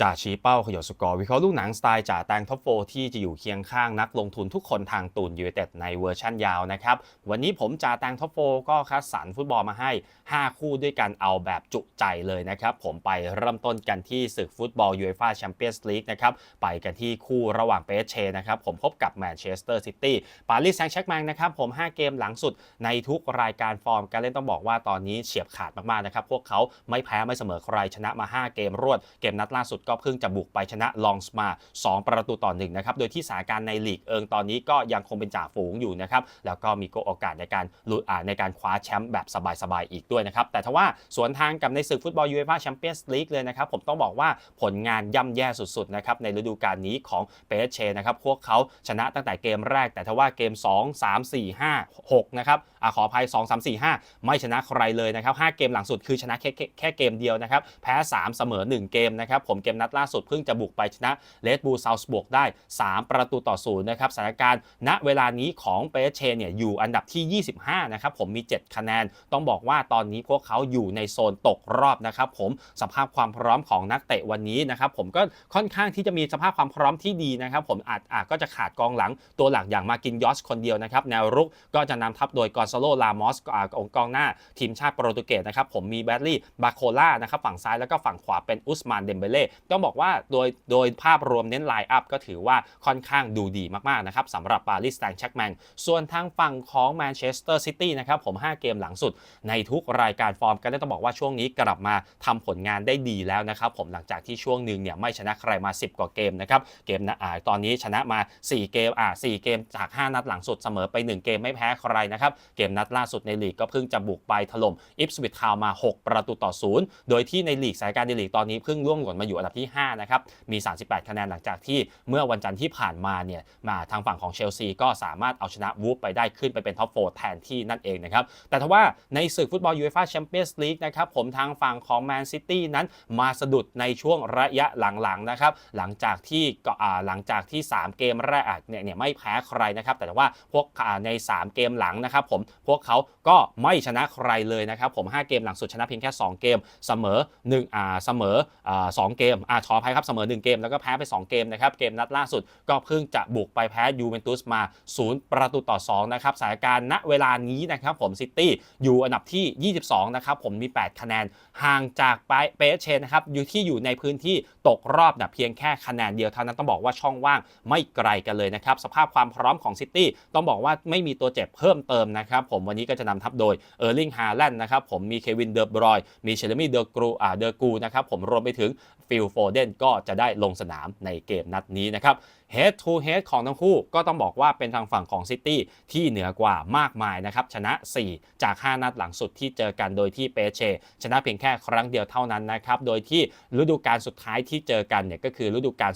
จ่าชี้เป้าขยดสกอร์วิเคราะห์ลูกหนังสไตล์จ่าแตงท็อปโฟที่จะอยู่เคียงข้างนักลงทุนทุกคนทางตูนยูเต็ดในเวอร์ชั่นยาวนะครับ วันนี้ผมจ่าแตงท็อปโฟก็คัดสรรฟุตบอลมาให้ 5 คู่ด้วยกันเอาแบบจุใจเลยนะครับ ผมไปเริ่มต้นกันที่ศึกฟุตบอลยูเอฟ่าแชมเปี้ยนส์ลีกนะครับ ไปกันที่คู่ระหว่างเปเชนะครับ ผมพบกับแมนเชสเตอร์ซิตี้ปารีสแซงต์แชร์กแมงนะครับผม 5 เกมหลังสุดในทุกรายการฟอร์มการเล่นต้องบอกว่าตอนนี้เฉียบขาดมากๆนะครับพวกเขาไม่แพ้ไม่เสมอใครชนะมา 5 เกมรวดเกมนัดล่าสุดก็เพิ่งจะบุกไปชนะลองสมา 2 ประตูต่อหนึ่งนะครับ โดยที่สถานการณ์ในลีกเอิงตอนนี้ก็ยังคงเป็นจ่าฝูงอยู่นะครับ แล้วก็มีโอกาสในการลุ้นอ่าในการคว้าแชมป์แบบสบายๆอีกด้วยนะครับ แต่ทว่าสวนทางกับในศึกฟุตบอลยูเอฟ่าแชมเปี้ยนส์ลีกเลยนะครับ ผมต้องบอกว่าผลงานย่ำแย่สุดๆนะครับในฤดูกาลนี้ของเปเชนะครับพวกเขาชนะตั้งแต่เกมแรก แต่ทว่าเกม 2 3 4 5 6นะครับอขออภัย 2 3 4 5 ไม่ชนะใครเลยนะครับ5เกมหลังสุดคือชนะแค่แค่แค่เกมเดียวนะครับแพ้ 3 เสมอ 1 เกมนะครับผมเกมนัดล่าสุดเพิ่งจะบุกไปชนะเลดบูลซาวส์บวกได้ 3 ประตูต่อศูนย์นะครับสถานการณ์ณเวลานี้ของเปเชเนี่ยอยู่อันดับที่ 25 นะครับผมมี 7 คะแนน ต้องบอกว่าตอนนี้พวกเขาอยู่ในโซนตกรอบนะครับผมสภาพความพร้อมของนักเตะวันนี้นะครับผมก็ค่อนข้างที่จะมีสภาพความพร้อมที่ดีนะครับผมอาจอาจก็จะขาดกองหลังตัวหลักอย่างมากินยอสคนเดียวนะครับแนวรุกก็จะนำทัพโดยกอนซาโลลามอสองกองหน้า ทีมชาติโปรตุเกสนะครับผมมีแบดลี่บาโคล่านะครับฝั่งซ้ายแล้วก็ฝั่งขวาเป็นอุสมานเดมเบเล่ต้องบอกว่าโดยโดยภาพรวมเน้นไลน์อัพก็ถือว่าค่อนข้างดูดีมากๆนะครับสำหรับปารีสแซงต์แชร์กแมงส่วนทางฝั่งของแมนเชสเตอร์ซิตี้นะครับผม 5 เกมหลังสุด ในทุกรายการฟอร์มก็ได้ต้องบอกว่าช่วงนี้กลับมาทำผลงานได้ดีแล้วนะครับผมหลังจากที่ช่วงหนึ่งเนี่ยไม่ชนะใครมา 10 กว่าเกมนะครับเกมนะอ่าตอนนี้ชนะมา 4 เกมอ่า4เกมจาก 5 นัดหลังสุดเสมอไป 1 เกมไม่แพ้ใครนะครับเกมนัดล่าสุดในลีกก็เพิ่งจะบุกไปถล่มอิฟสวิตทาวมา 6 ประตูต่อศูนย์โดยที่ในลีกสายการในลีกตอนนี้เพิ่งร่วงหล่นมาอยู่อันดับที่ 5 นะครับ มี 38 คะแนนหลังจากที่เมื่อวันจันทร์ที่ผ่านมาเนี่ยมาทางฝั่งของเชลซีก็สามารถเอาชนะวูฟไปได้ขึ้นไปเป็นท็อปโฟแทนที่นั่นเองนะครับ แต่ทว่าในศึกฟุตบอลยูเอฟ่าแชมเปี้ยนส์ลีกนะครับผมทางฝั่งของแมนซิตี้นั้นมาสะดุดในช่วงระยะหลังๆนะครับหลังจากที่ก็อ่าหลังจากที่ 3 เกมแรกเนี่ยเนี่ยไม่แพ้ใครนะครับแต่ว่าพวกอ่าใน 3 เกมหลังนะครับผมพวกเขาก็ไม่ชนะใครเลยนะครับผม 5 เกมหลังสุดชนะเพียงแค่ 2 เกมเสมอ1อ่าเสมออ่าสองเกมอ่าขออภัยครับเสมอ 1 เกมแล้วก็แพ้ไป 2 เกมนะครับเกมนัดล่าสุดก็เพิ่งจะบุกไปแพ้ยูเวนตุสมา 0 ประตูต่อ2นะครับสถานการณ์ณเวลานี้นะครับผมซิตี้อยู่อันดับที่ 22 นะครับผมมี 8 คะแนนห่างจากเปเชนนะครับอยู่ที่อยู่ในพื้นที่ตกรอบนะเพียงแค่คะแนนเดียวเท่านั้นต้องบอกว่าช่องว่างไม่ไกลกันเลยนะครับสภาพความพร้อมของซิตี้ต้องบอกว่าไม่มีตัวเจ็บเพิ่มเติมนะครับผมวันนี้ก็จะนำทัพโดยเออร์ลิงฮาแลนด์นะครับผมมีเควินเดอร์บรอยมีเชลมี่เดอร์กรูอ่าเดอร์กูนะครับผมรวมไปถึง ฟิลโฟเดนก็จะได้ลงสนามในเกมนัดนี้นะครับ head to head ของทั้งคู่ก็ต้องบอกว่าเป็นทางฝั่งของซิตี้ที่เหนือกว่ามากมายนะครับชนะ 4 จาก 5 นัดหลังสุดที่เจอกันโดยที่เปเช ชนะเพียงแค่ครั้งเดียวเท่านั้นนะครับโดยที่ฤดูกาลสุดท้ายที่เจอกันเนี่ยก็คือฤดูกาล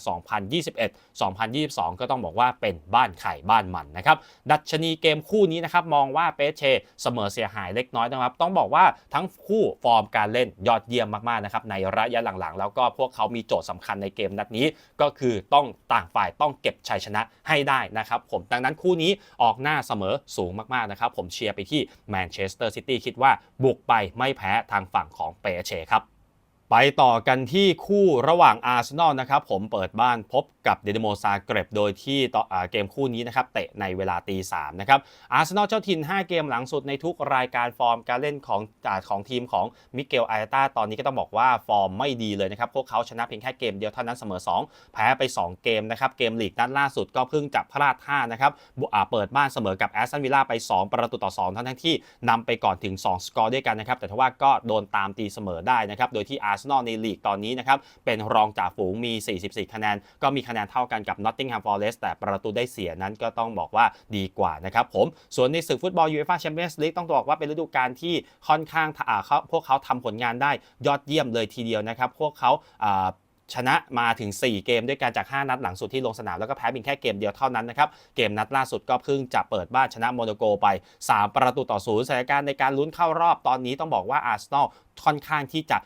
2021-2022 ก็ต้องบอกว่าเป็นบ้านไข่บ้านมันนะครับดัชนีเกมคู่นี้นะครับมองว่าเปเชเสมอเสียหายเล็กน้อยนะครับต้องบอกว่าทั้งคู่ฟอร์มการเล่นยอดเยี่ยมมากๆนะครับในระยะหลังๆ แล้วก็พวกเขามีโจทย์สำคัญในเกมนัดนี้ ก็คือต้องต่างฝ่ายต้องเก็บชัยชนะให้ได้นะครับผมดังนั้นคู่นี้ออกหน้าเสมอสูงมากๆนะครับผมเชียร์ไปที่แมนเชสเตอร์ซิตี้คิดว่าบุกไปไม่แพ้ทางฝั่งของเปเชครับ ไปต่อกันที่คู่ระหว่างอาร์เซนอลนะครับผมเปิดบ้านพบกับเดนโมซาเกร็บโดยที่ต่อเกมคู่นี้นะครับเตะในเวลาตีสามนะครับอาร์เซนอลเจ้าถิ่น 5 เกมหลังสุดในทุกรายการฟอร์มการเล่นของของทีมของมิเกลไอตาตอนนี้ก็ต้องบอกว่าฟอร์มไม่ดีเลยนะครับพวกเขาชนะเพียงแค่เกมเดียวเท่านั้นเสมอ 2 แพ้ไป 2 เกมนะครับเกมลีกนัดล่าสุดก็เพิ่งจะพลาดท่านะครับอ่าเปิดบ้านเสมอกับแอสตันวิลล่าไป 2 ประตูต่อ2ทั้งทั้งที่นำไปก่อนถึง 2 สกอร์ด้วยกันนะครับแต่ทว่าก็โดนตามตีเสมอได้นะครับโดยที่อาร์เซนอลในลีกตอนนี้นะครับเป็นรองจ่าฝูงมี 44 คะแนน ก็มีคะแนนเท่ากันกับ Nottingham Forest แต่ประตูได้เสียนั้นก็ต้องบอกว่าดีกว่านะครับผมส่วนในศึกฟุตบอล UEFA Champions League ต้องบอกว่าเป็นฤดูกาลที่ค่อนข้างาพวกเขาทำผลงานได้ยอดเยี่ยมเลยทีเดียวนะครับ พวกเขาชนะมาถึง 4 เกมด้วยกันจาก 5 นัดหลังสุดที่ลงสนาม แล้วก็แพ้เพียงแค่เกมเดียวเท่านั้นนะครับ เกมนัดล่าสุดก็เพิ่งจะเปิดบ้านชนะโมนโกไป 3 ประตูต่อศูนย์สถานการณ์ในการลุ้นเข้ารอบตอนนี้ต้องบอกว่าอาร์เซนอล ค่อนข้างที่จะ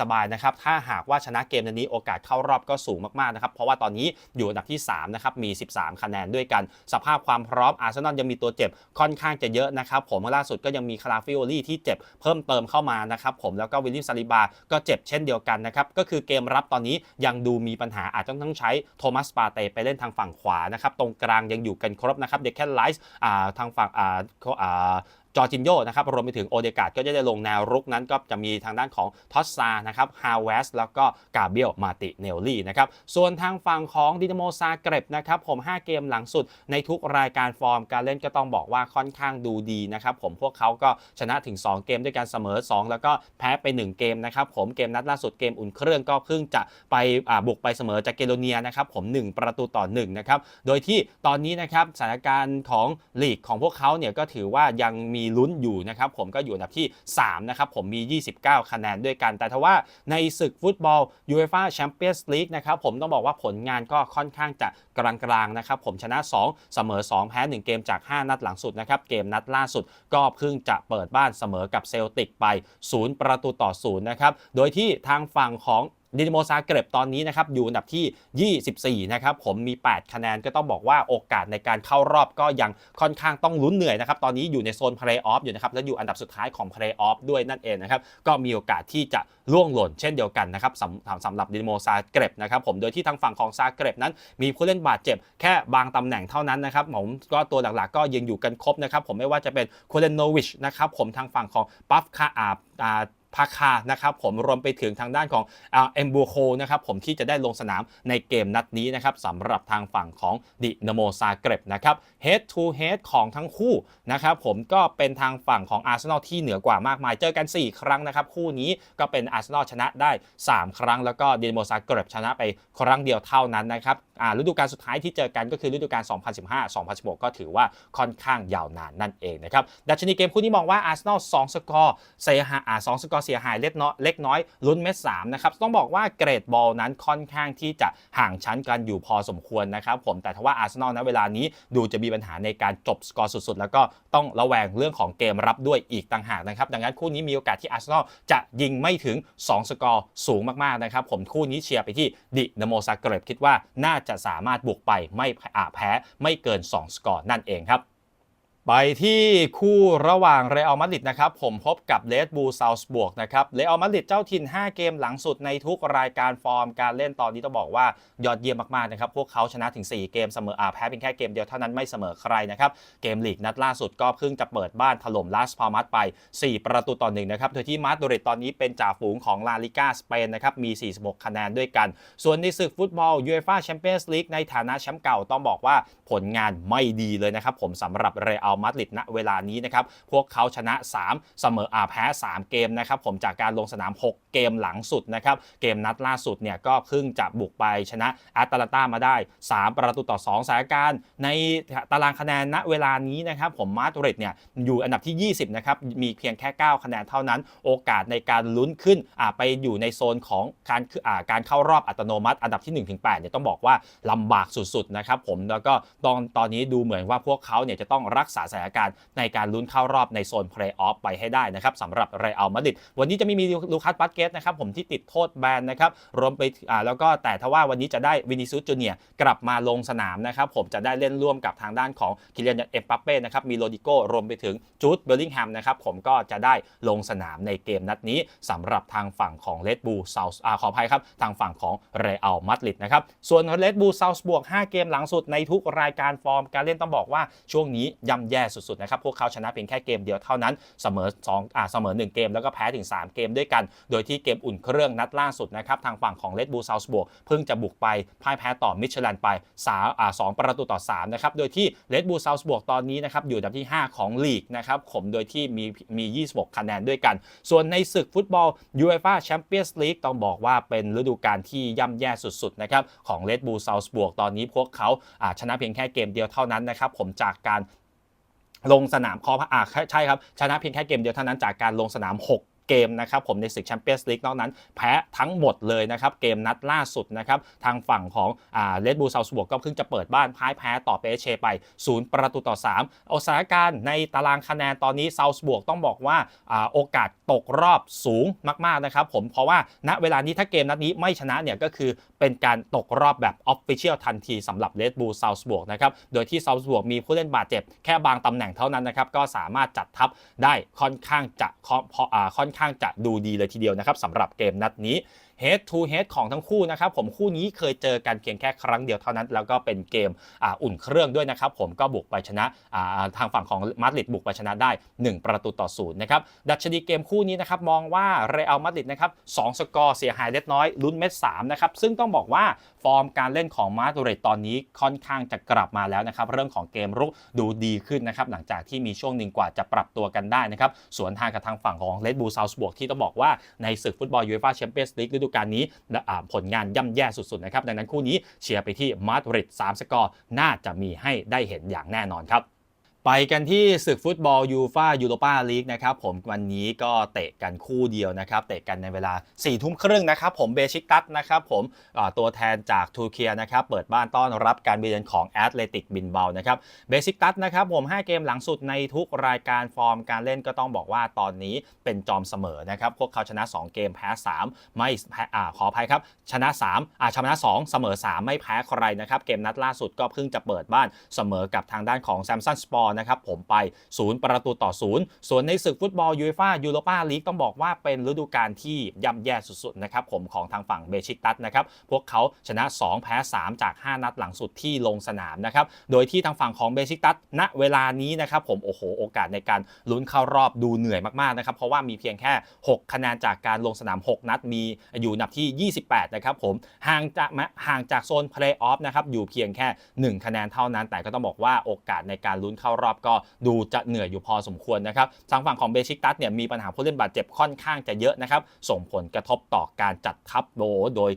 สบายๆนะครับ ถ้าหากว่าชนะเกมนี้โอกาสเข้ารอบก็สูงมากๆนะครับ เพราะว่าตอนนี้อยู่อันดับที่3นะครับ มี 13 คะแนนด้วยกัน สภาพความพร้อมอาร์เซนอลยังมีตัวเจ็บค่อนข้างจะเยอะนะครับ ผมล่าสุดก็ยังมีคาราฟิโอลี่ที่เจ็บเพิ่มเติมเข้ามานะครับ ผมแล้วก็วิลเลียมซาลิบา ก็เจ็บเช่นเดียวกันนะครับ ก็คือเกมรับตอนนี้ยังดูมีปัญหาอาจจะต้องใช้โทมัสปาเตไปเล่นทางฝั่งขวานะครับ ตรงกลางยังอยู่กันครบนะครับ เดคแคนไลซ์ทางฝั่งอ่า จอร์จินโยนะครับรวมไปถึงโอเดกาดก็จะได้ลงแนวรุกนั้นก็จะมีทางด้านของทอสซานะครับฮาวเวสแล้วก็กาเบียลมาติเนลลี่นะครับส่วนทางฝั่งของดินโมซาเกร็บนะครับผม 5 เกมหลังสุดในทุกรายการฟอร์มการเล่นก็ต้องบอกว่าค่อนข้างดูดีนะครับผมพวกเขาก็ชนะถึง 2 เกมด้วยการเสมอ 2 แล้วก็แพ้ไป 1 เกมนะครับผมเกมนัดล่าสุดเกมอุ่นเครื่องก็เพิ่งจะไปบุกไปเสมอจากเกโรเนียนะครับผม 1 ประตูต่อ1นะครับโดยที่ตอนนี้นะครับสถานการณ์ของลีกของพวกเขาเนี่ยก็ถือว่ายังมีลุ้นอยู่นะครับผมก็อยู่อันดับที่ 3 นะครับผมมี 29 คะแนนด้วยกัน แต่ทว่าในศึกฟุตบอลยูเอฟ่าแชมเปี้ยนส์ลีกนะครับผมต้องบอกว่าผลงานก็ค่อนข้างจะกลางๆนะครับผมชนะ 2 เสมอ 2 แพ้ 1 เกมจาก 5 นัดหลังสุดนะครับเกมนัดล่าสุดก็เพิ่งจะเปิดบ้านเสมอกับเซลติกไป 0 ประตูต่อ 0 นะครับ โดยที่ทางฝั่งของ ดินโมซาเกร็บตอนนี้นะครับอยู่อันดับที่ 24 นะครับผมมี 8 คะแนนก็ต้องบอกว่าโอกาสในการเข้ารอบก็ยังค่อนข้างต้องลุ้นเหนื่อยนะครับ ตอนนี้อยู่ในโซนเพลย์ออฟอยู่นะครับ และอยู่อันดับสุดท้ายของเพลย์ออฟด้วยนั่นเองนะครับ ก็มีโอกาสที่จะล่วงหล่นเช่นเดียวกันนะครับสำสำหรับดินโมซาเกร็บนะครับผมโดยที่ทางฝั่งของซาเกร็บนั้น มีผู้เล่นบาดเจ็บแค่บางตำแหน่งเท่านั้นนะครับผมก็ตัวหลักๆก็ยังอยู่กันครบนะครับผมไม่ว่าจะเป็นโคเลนโนวิชนะครับผมทางฝั่งของปัฟคาอาอ่า พาคานะครับผมรวมไปถึงทางด้านของเอ็มบูโคนะครับผมที่จะได้ลงสนามในเกมนัดนี้นะครับสำหรับทางฝั่งของดินโมซาเกรบนะครับ head to head ของทั้งคู่นะครับผมก็เป็นทางฝั่งของอาร์เซนอลที่เหนือกว่ามากมาย เจอกัน 4 ครั้งนะครับ คู่นี้ก็เป็นอาร์เซนอลชนะได้ 3 ครั้ง แล้วก็ดินโมซาเกรบชนะไปครั้งเดียวเท่านั้นนะครับฤดูกาลสุดท้ายที่เจอกันก็คือฤดูกาล 2015-2016 ก็ถือว่าค่อนข้างยาวนานนั่นเองนะครับดัชนีเกมคู่นี้มองว่าอาร์เซนอล2สกอร์เสียหายอ่า2สกอร์เสียหายเล็กน้อยเล็กน้อยลุ้นเม็ด3นะครับต้องบอกว่าเกรดบอลนั้นค่อนข้างที่จะห่างชั้นกันอยู่พอสมควรนะครับผมแต่ถ้าว่าอาร์เซนอลณเวลานี้ดูจะมีปัญหาในการจบสกอร์สุดๆ แล้วก็ต้องระแวงเรื่องของเกมรับด้วยอีกต่างหากนะครับดังนั้นคู่นี้มีโอกาสที่อาร์เซนอลจะยิงไม่ถึง 2 สกอร์สูงมากๆนะครับผมคู่นี้เชียร์ไปที่ดินโมซาเกรบคิดว่าน่าจะสามารถบุกไปไม่อาแพ้ไม่เกิน 2 สกอร์นั่นเองครับ ไปที่คู่ระหว่างเรอัลมาดริดนะครับ ผมพบกับเลดบูซาวส์บวกนะครับเรอัลมาดริดเจ้าถิ่น 5 เกมหลังสุดในทุกรายการฟอร์มการเล่นตอนนี้ต้องบอกว่ายอดเยี่ยมมากๆนะครับ พวกเขาชนะถึง 4 เกมเสมออาแพ้เพียงแค่เกมเดียวเท่านั้นไม่เสมอใครนะครับ เกมลีกนัดล่าสุดก็เพิ่งจะเปิดบ้านถล่มลาสพามัสไป 4 ประตูต่อหนึ่งนะครับโดยที่มาดริดตอนนี้เป็นจ่าฝูงของลาลิก้าสเปนนะครับมี 46 คะแนนด้วยกัน ส่วนในศึกฟุตบอลยูเอฟ่าแชมเปี้ยนส์ลีกในฐานะแชมป์เก่าต้องบอกว่าผลงานไม่ดีเลยนะครับผมสำหรับเรอัลมาดริดณเวลานี้นะครับ พวกเขาชนะ 3 เสมออาแพ้ 3 เกมนะครับ ผมจากการลงสนาม 6 เกมหลังสุดนะครับ เกมนัดล่าสุดเนี่ยก็เพิ่งจะบุกไปชนะอตาลาต้ามาได้ 3 ประตูต่อ 2สถานการณ์ในตารางคะแนนณเวลานี้นะครับผมมาดริดเนี่ยอยู่อันดับที่ 20 นะครับ มีเพียงแค่ 9 คะแนนเท่านั้น โอกาสในการลุ้นขึ้นอ่าไปอยู่ในโซนของการอ่าการเข้ารอบอัตโนมัติ อันดับที่ 1-8เนี่ยต้องบอกว่าลำบากสุดๆนะครับผมแล้วก็ตอนตอนนี้ดูเหมือนว่าพวกเขาเนี่ยจะต้องรักษาสถานการณ์ในการลุ้นเข้ารอบในโซนเพลย์ออฟไปให้ได้นะครับสำหรับเรอัลมาดริดวันนี้จะไม่มีลูคัสบัสเกตนะครับผมที่ติดโทษแบนนะครับรวมไปอ่าแล้วก็แต่ถ้าว่าวันนี้จะได้วินิซูสจูเนียกลับมาลงสนามนะครับผมจะได้เล่นร่วมกับทางด้านของคิเลียนเอ็มปัปเป้นะครับมีโรดิโก้รวมไปถึงจูดเบลลิงแฮมนะครับผมก็จะได้ลงสนามในเกมนัดนี้สำหรับทางฝั่งของเลดบูเซาส์ขออภัยครับทางฝั่งของเรอัลมาดริดนะครับส่วนเลดบูเซาส์บวก5เกมหลังสุดในทุกรายการฟอร์มการเล่นต้องบอกว่าช่วงนี้ย่ำแย่สุดๆนะครับพวกเขาชนะเพียงแค่เกมเดียวเท่านั้นเสมอ2อ่าเสมอ 1 เกมแล้วก็แพ้ถึง 3 เกมด้วยกัน โดยที่เกมอุ่นเครื่องนัดล่าสุดนะครับทางฝั่งของเลดบูลซาส์บวกเพิ่งจะบุกไปพ่ายแพ้ต่อมิชลันไป3อ่า2ประตูต่อ3นะครับโดยที่เลดบูลซาส์บวกตอนนี้นะครับอยู่อันดับที่ 5 ของลีกนะครับผมโดยที่มีมี 26 คะแนนด้วยกัน ส่วนในศึกฟุตบอลยูเอฟ่าแชมเปี้ยนส์ลีกต้องบอกว่าเป็นฤดูกาลที่ย่ำแย่สุดๆนะครับของเลดบูลซาส์บวกตอนนี้พวกเขาอ่าชนะเพียงแค่เกมเดียวเท่านั้นนะครับผมจากการ ลงสนามคออ่าใช่ครับชนะเพียงแค่เกมเดียวเท่านั้นจากการลงสนาม 6 เกมนะครับผมในศึกแชมเปี้ยนส์ลีกนอกนั้น แพ้ทั้งหมดเลยนะครับเกมนัดล่าสุดนะครับทางฝั่งของเลดบูลซาวส์บวกก็เพิ่งจะเปิดบ้านพ่ายแพ้ต่อเปเชไป 0 ประตูต่อ 3 เอาสถานการณ์ในตารางคะแนนตอนนี้ซาวส์บวกต้องบอกว่าโอกาสตกรอบสูงมากๆนะครับผมเพราะว่าณเวลานี้ถ้าเกมนัดนี้ไม่ชนะเนี่ยก็คือเป็นการตกรอบแบบออฟฟิเชียลทันทีสำหรับเลดบูลซาวส์บวกนะครับโดยที่ซาวส์บวกมีผู้เล่นบาดเจ็บแค่บางตำแหน่งเท่านั้นนะครับก็สามารถจัดทัพได้ค่อนข้างจะค่อนอ่าค่อนข้างจะดูดีเลยทีเดียวนะครับสำหรับเกมนัดนี้ head to head ของทั้งคู่นะครับผมคู่นี้เคยเจอกันเพียงแค่ครั้งเดียวเท่านั้น แล้วก็เป็นเกมอ,อุ่นเครื่องด้วยนะครับผมก็บุกไปชนะทางฝั่งของมาดริดบุกไปชนะได้ 1 ประตูต่อศูนย์นะครับดัชนีเกมคู่นี้นะครับมองว่าเรอัลมาดริดนะครับสองสกอร์เสียหายเล็กน้อยลุ้นเม็ดสามนะครับซึ่งต้องบอกว่าฟอร์มการเล่นของมาดริดตอนนี้ค่อนข้างจะกลับมาแล้วนะครับเรื่องของเกมรุกดูดีขึ้นนะครับหลังจากที่มีช่วงหนึ่งกว่าจะปรับตัวกันได้นะครับสวนทางกับทางฝั่งของเลดบูซาวส์บวกที่ต้องบอกว่าในศึกฟุตบอลยูเอฟ่าแชมเปี้ยนส์ลีกฤดูกาลนี้ผลงานย่ำแย่สุดๆนะครับดังนั้นคู่นี้เชียร์ไปที่มาดริด3สกอร์น่าจะมีให้ได้เห็นอย่างแน่นอนครับ ไปกันที่ศึกฟุตบอลยูฟายูโรปาลีกนะครับผมวันนี้ก็เตะกันคู่เดียวนะครับเตะกันในเวลา4ี่ทุ่มครึ่งนะครับผมเบชิกตัสนะครับผมตัวแทนจากทูเคียนะครับเปิดบ้านต้อนรับการเยือนของแอตเลติกบินเบานะครับเบชิกตัสนะครับผม 5 เกมหลังสุดในทุกรายการฟอร์มการเล่นก็ต้องบอกว่าตอนนี้เป็นจอมเสมอนะครับพวกเขาชนะ 2 เกมแพ้ 3 ไม่อ่าขออภัยครับชนะ3อ่าชนะ 2 เสมอ 3 ไม่แพ้ใครนะครับเกมนัดล่าสุดก็เพิ่งจะเปิดบ้านเสมอกับทางด้านของแซมซันสปอร์นะครับผมไป 0 ประตูต่อ 0 ส่วนในศึกฟุตบอลยูเอฟ่ายูโรปาลีกต้องบอกว่าเป็นฤดูกาลที่ย่ำแย่สุดๆนะครับผมของทางฝั่งเบชิกตัสนะครับพวกเขาชนะ 2 แพ้ 3 จาก 5 นัดหลังสุดที่ลงสนามนะครับโดยที่ทางฝั่งของเบชิกตัสณเวลานี้นะครับผมโอ้โหโอกาสในการลุ้นเข้ารอบดูเหนื่อยมากๆนะครับเพราะว่ามีเพียงแค่ 6 คะแนนจากการลงสนาม 6 นัดมีอยู่นับที่ 28 นะครับผมห่างจากห่างจากโซนเพลย์ออฟนะครับอยู่เพียงแค่ 1 คะแนนเท่านั้น แต่ก็ต้องบอกว่าโอกาสในการลุ้นเข้ารรอบก็ดูจะเหนื่อยอยู่พอสมควรนะครับทางฝั่งของเบชิกตัสเนี่ยมีปัญหาผู้เล่นบาดเจ็บค่อนข้างจะเยอะนะครับส่งผลกระทบต่อการจัดทัพโดโดย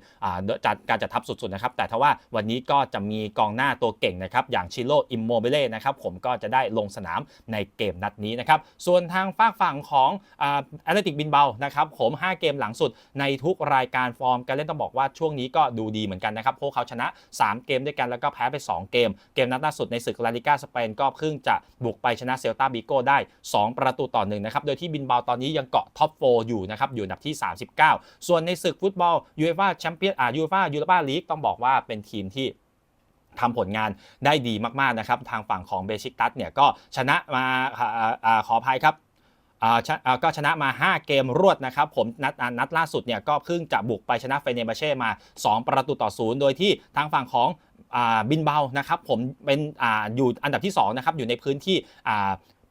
จัดการจัดทัพสุดๆนะครับแต่ถ้าว่าวันนี้ก็จะมีกองหน้าตัวเก่งนะครับอย่างชิโร่อิมโมเบเล่นะครับผมก็จะได้ลงสนามในเกมนัดนี้นะครับส่วนทางฝากฝั่งของแอตเลติกบินเบานะครับผม 5 เกมหลังสุดในทุกรายการฟอร์มการเล่นต้องบอกว่าช่วงนี้ก็ดูดีเหมือนกันนะครับพราะเขาชนะ 3 เกมด้วยกันแล้วก็แพ้ไป 2 เกม เกมนัดล่าสุดในศึกลาลิก้าสเปนก็เพิ่งจะบุกไปชนะเซลตาบิโก้ได้ 2 ประตูต่อหนึ่งนะครับโดยที่บินเบาตอนนี้ยังเกาะท็อป4อยู่นะครับอยู่อันดับที่ 39 ส่วนในศึกฟุตบอลยูเอฟ่าแชมเปี้ยนอ่ายูเอฟ่ายูโรปาลีกต้องบอกว่าเป็นทีมที่ทำผลงานได้ดีมากๆนะครับทางฝั่งของเบชิกตัสเนี่ยก็ชนะมาอ่าอ่าขออภัยครับ ก็ชนะมา 5 เกมรวดนะครับ ผมนัดนัดล่าสุดเนี่ยก็เพิ่งจะบุกไปชนะเฟเนบาเช่มา 2 ประตูต่อศูนย์โดยที่ทางฝั่งของบินเบานะครับผมเป็นออยู่อันดับที่2นะครับอยู่ในพื้นที่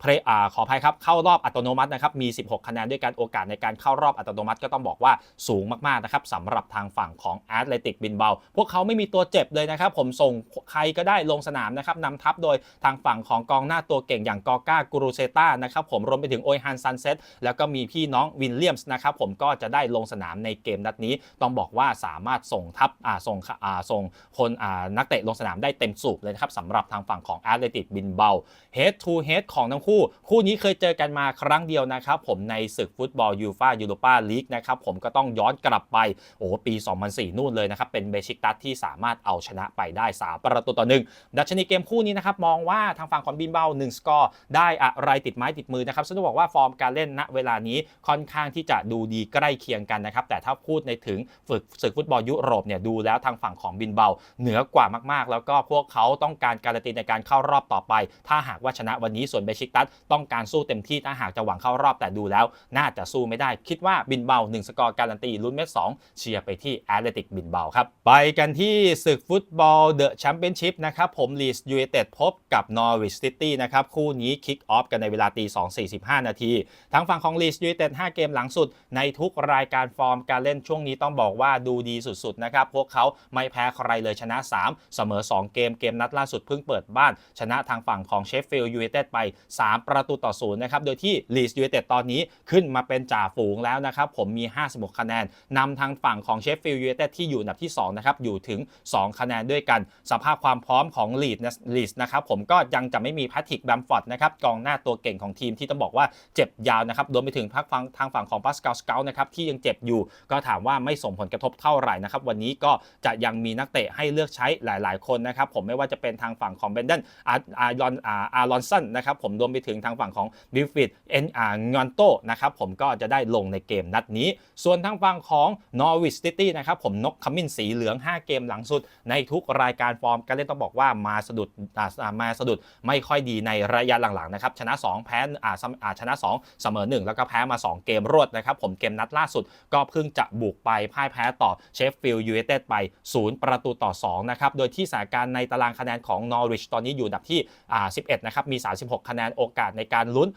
เพลอ่ขออภัยครับ เข้ารอบอัตโนมัตินะครับ มี 16 คะแนนด้วยกันโอกาสในการเข้ารอบอัตโนมัติก็ต้องบอกว่าสูงมากๆนะครับสำหรับทางฝั่งของแอตเลติกบินเบา พวกเขาไม่มีตัวเจ็บเลยนะครับ ผมส่งใครก็ได้ลงสนามนะครับนำทัพโดยทางฝั่งของกองหน้าตัวเก่งอย่างกอก้ากูรูเซต้านะครับผมรวมไปถึงโอยฮันซันเซตแล้วก็มีพี่น้องวินเลียมส์นะครับผมก็จะได้ลงสนามในเกมนัดนี้ ต้องบอกว่าสามารถส่งทัพอ่าส่งอ่าส่งคนอ่านักเตะลงสนามได้เต็มสูบเลยนะครับสำหรับทางฝั่งของแอตเลติกบินเบา head to head ของทั้งคู่คู่นี้เคยเจอกันมาครั้งเดียวนะครับผมในศึกฟุตบอลยูฟายูโรปาลีกนะครับผมก็ต้องย้อนกลับไปโอ้ปี 2004 นู่นเลยนะครับเป็นเบชิกตัสที่สามารถเอาชนะไปได้ 3 ประตูต่อหนึ่งดัชนีเกมคู่นี้นะครับมองว่าทางฝั่งของบินเบา1สกอร์ได้อะไรติดไม้ติดมือนะครับซึ่งต้องบอกว่าฟอร์มการเล่นณเวลานี้ค่อนข้างที่จะดูดีใกล้เคียงกันนะครับแต่ถ้าพูดในถึงฝึกศึกฟุตบอลยุโรปเนี่ยดูแล้วทางฝั่งของบินเบาเหนือกว่ามากๆ แล้วก็พวกเขาต้องการการันตีในการเข้ารอบต่อไป ถ้าหากว่าชนะวันนี้ส่วนเบชิกตัสต้องการสู้เต็มที่ถ้าหากจะหวังเข้ารอบแต่ดูแล้ว น่าจะสู้ไม่ได้คิดว่าบินเบา 1 สกอร์การันตีลุ้นเม็ด2เชียร์ไปที่แอตเลติกบินเบาครับ ไปกันที่ศึกฟุตบอลเดอะแชมเปี้ยนชิพนะครับผมลีสยู i เต็ดพบกับนอร์วิชซิตี้นะครับคู่นี้คิกออฟกันในเวลาตี2.45 นาทีทางฝั่งของลีสยู i เต็ด5เกมหลังสุด ในทุกรายการฟอร์มการเล่นช่วงนี้ต้องบอกว่าดูดีสุดๆนะครับพวกเขาไม่แพ้ใครเลยชนะ 3 เสมอ 2 เกมเกมนัดล่าสุดเพิ่งเปิดบ้าน ชนะทางฝั่งของเชฟฟิลด์ยูไนเต็ดไป 3ประตูต่อศูนย์นะครับ โดยที่ลีสยู i นเต็ดตอนนี้ขึ้นมาเป็นจ่าฝูงแล้วนะครับ ผมมี 56 คะแนนนำทางฝั่งของเชฟฟิลด์ยู i นเต็ดที่อยู่อันดับที่2นะครับ อยู่ถึง 2 คะแนนด้วยกัน สภาพความพร้อมของลีดนะลีสนะครับ ผมก็ยังจะไม่มีแพทริกแบมฟอร์ดนะครับกองหน้าตัวเก่งของทีมที่ต้องบอกว่าเจ็บยาวนะครับรวมไปถึงพักฟังทางฝั่งของปัสกาลสเกลนะครับที่ยังเจ็บอยู่ ก็ถามว่าไม่ส่งผลกระทบเท่าไหร่นะครับวันนี้ก็จะยังมีนักเตะให้เลือกใช้หลาย ๆ คนนะครับผมไม่ว่าจะเป็นทางฝั่งของเบนเดนอารอนอารอนสันนะครับผมรวมไปถึงทางฝั่งของบิลฟิดเอ็นอาร์งอนโตนะครับผมก็จะได้ลงในเกมนัดนี้ ส่วนทางฝั่งของนอร์วิสซิตี้นะครับผมนกขมิ้นสีเหลือง 5 เกมหลังสุด ในทุกรายการฟอร์มการเล่นต้องบอกว่ามาสะดุดมาสะดุดไม่ค่อยดีในระยะหลังๆนะครับชนะ 2 แพ้อ่าซ้ชนะ 2 เสมอ 1 แล้วก็แพ้มา 2 เกมรวดนะครับผมเกมนัดล่าสุดก็เพิ่งจะบุกไปพ่ายแพ้ต่อเชฟฟิลด์ยูไนเต็ดไป 0 ประตูต่อ2นะครับโดยที่สถานการณ์ในตารางคะแนนของนอริชตอนนี้อยู่อันดับที่อ่า11นะครับมี 36 คะแนนโอโอกาสในการลุ้น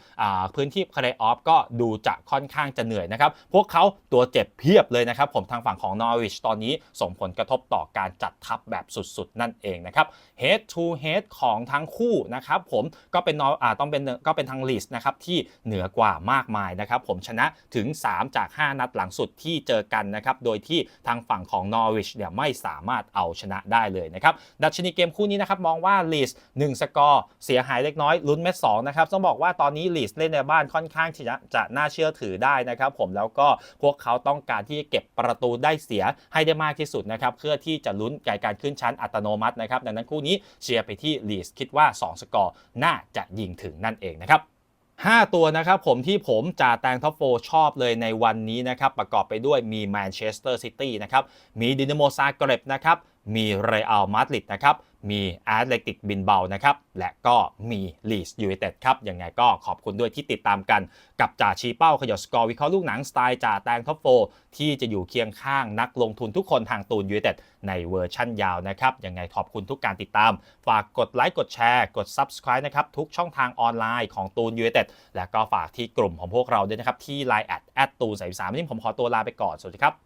พื้นที่เพลย์ออฟก็ดูจะค่อนข้างจะเหนื่อยนะครับ พวกเขาตัวเจ็บเพียบเลยนะครับ ผมทางฝั่งของนอริชตอนนี้ส่งผลกระทบต่อการจัดทัพแบบสุดๆ นั่นเองนะครับ head to head ของทั้งคู่นะครับผมก็เป็นนอต้องเป็นก็เป็นทางลีสนะครับที่เหนือกว่ามากมายนะครับ ผมชนะถึง 3 จาก 5 นัดหลังสุดที่เจอกันนะครับ โดยที่ทางฝั่งของนอริชเนี่ยไม่สามารถเอาชนะได้เลยนะครับดัชนีเกมคู่นี้นะครับมองว่าลีส1สกอร์เสียหายเล็กน้อยลุ้นเม็ด2นะครับครับต้องบอกว่าตอนนี้ลีสเล่นในบ้านค่อนข้างที่จะจะน่าเชื่อถือได้นะครับผมแล้วก็พวกเขาต้องการที่จะเก็บประตูได้เสียให้ได้มากที่สุดนะครับเพื่อที่จะลุ้นในการขึ้นชั้นอัตโนมัตินะครับดังนั้นคู่นี้เชียร์ไปที่ลีสคิดว่า 2 สกอร์น่าจะยิงถึงนั่นเองนะครับ5 ตัวนะครับผมที่ผมจ่าแตงท็อปโฟชอบเลยในวันนี้นะครับประกอบไปด้วยมีแมนเชสเตอร์ซิตี้นะครับมีดินาโมซาเกร็บนะครับมีเรอัลมาดริดนะครับ มีแอตเลติกบินเบานะครับ และก็มีลีสยูไนเต็ดครับ ยังไงก็ขอบคุณด้วยที่ติดตามกัน กับจ่าชี้เป้าขยอสกอร์วิเคราะห์ลูกหนังสไตล์จ่าแตงท็อปโฟที่จะอยู่เคียงข้างนักลงทุนทุกคนทางตูนยูไนเต็ดในเวอร์ชั่นยาวนะครับ ยังไงขอบคุณทุกการติดตาม ฝากกดไลค์กดแชร์ กด Subscribe นะครับทุกช่องทางออนไลน์ของตูนยูไนเต็ดและก็ฝากที่กลุ่มของพวกเราด้วยนะครับที่ Line แอดแอดตูนสามสามที่ผมขอตัวลาไปก่อนสวัสดีครับ